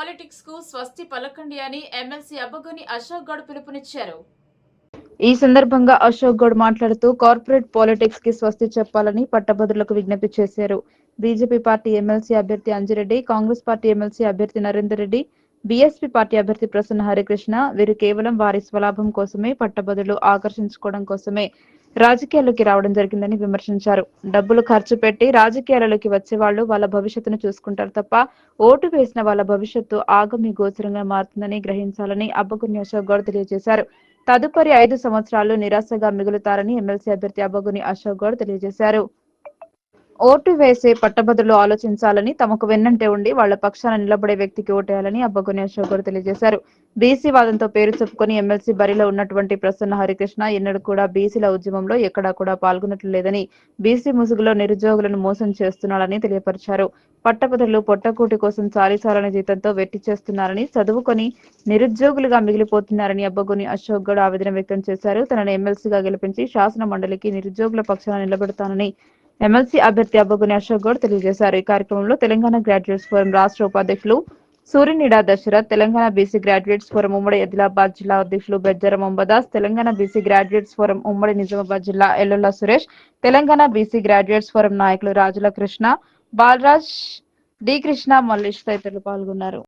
పాలిటిక్స్కు స్వస్తి పలకండి అని ఎమ్మెల్సీ అబ్బగోని అశోక్ గౌడ్ పిలుపునిచ్చారు. ఈ సందర్భంగా అశోక్ గౌడ్ మాట్లాడుతూ కార్పొరేట్ పాలిటిక్స్కి స్వస్తి చెప్పాలని పట్టభద్రులకు విజ్ఞప్తి చేశారు. బీజేపీ పార్టీ ఎమ్మెల్సీ అభ్యర్థి అంజిరెడ్డి కాంగ్రెస్ పార్టీ ఎమ్మెల్సీ అభ్యర్థి నరేందర్ రెడ్డి బీఎస్పీ పార్టీ అభ్యర్థి ప్రసన్న హరికృష్ణ వీరు కేవలం వారి స్వలాభం కోసమే పట్టభద్రులు ఆకర్షించుకోవడం కోసమే. రాజకీయాల్లోకి రావడం జరిగిందని విమర్శించారు. డబ్బులు ఖర్చు పెట్టి రాజకీయాలలోకి వచ్చే వాళ్ళు వాళ్ళ భవిష్యత్తును చూసుకుంటారు తప్ప ఓటు వేసిన వాళ్ళ భవిష్యత్తు ఆగమి గోచరంగా మారుతుందని గ్రహించాలని అబ్బగుని అశోక్ గౌడ్ తెలియజేశారు. తదుపరి ఐదు సంవత్సరాలు నిరాశగా మిగులుతారని ఎమ్మెల్సీ అభ్యర్థి అబ్బగుని అశోక్ గౌడ్ తెలియజేశారు. ఓటు వేసే పట్టభద్రులు ఆలోచించాలని తమకు వెన్నంటే ఉండి వాళ్ళ పక్షాన నిలబడే వ్యక్తికి ఓటేయాలని అబ్బగుని అశోక్ తెలియజేశారు. బీసీ వాదంతో పేరు చెప్పుకొని ఎమ్మెల్సీ బరిలో ఉన్నటువంటి ప్రసన్న హరికృష్ణ ఎన్నడూ కూడా బీసీల ఉద్యమంలో ఎక్కడా కూడా పాల్గొనట్లు లేదని బీసీ ముసుగులో నిరుద్యోగులను మోసం చేస్తున్నాడని తెలియపరిచారు. పట్టభద్రులు పొట్టకూటి కోసం చాలీసాలని జీతంతో వెట్టి చేస్తున్నారని చదువుకొని నిరుద్యోగులుగా మిగిలిపోతున్నారని అబ్బగుని అశోక్ గౌడ్ ఆవేదన వ్యక్తం చేశారు. తనను ఎమ్మెల్సీగా గెలిపించి శాసన మండలికి నిరుద్యోగుల పక్షాన నిలబెడతానని ఎమ్మెల్సీ అభ్యర్థి అబ్బగుని అశోక్ గౌడ్ తెలియజేశారు. ఈ కార్యక్రమంలో తెలంగాణ గ్రాడ్యుయేట్స్ ఫోరం రాష్ట్ర ఉపాధ్యక్షులు Suryanida Dasharath Telangana BC graduates forum ఉమ్మడి ఆదిలాబాద్ జిల్లా అధ్యక్షులు Bejjara Mombadas Telangana BC graduates forum ఉమ్మడి నిజామాబాద్ జిల్లా Ellulla Suresh Telangana BC graduates forum నాయకులు రాజుల కృష్ణ బాలరాజ్ డి కృష్ణ మల్లేష్ తదితరులు పాల్గొన్నారు.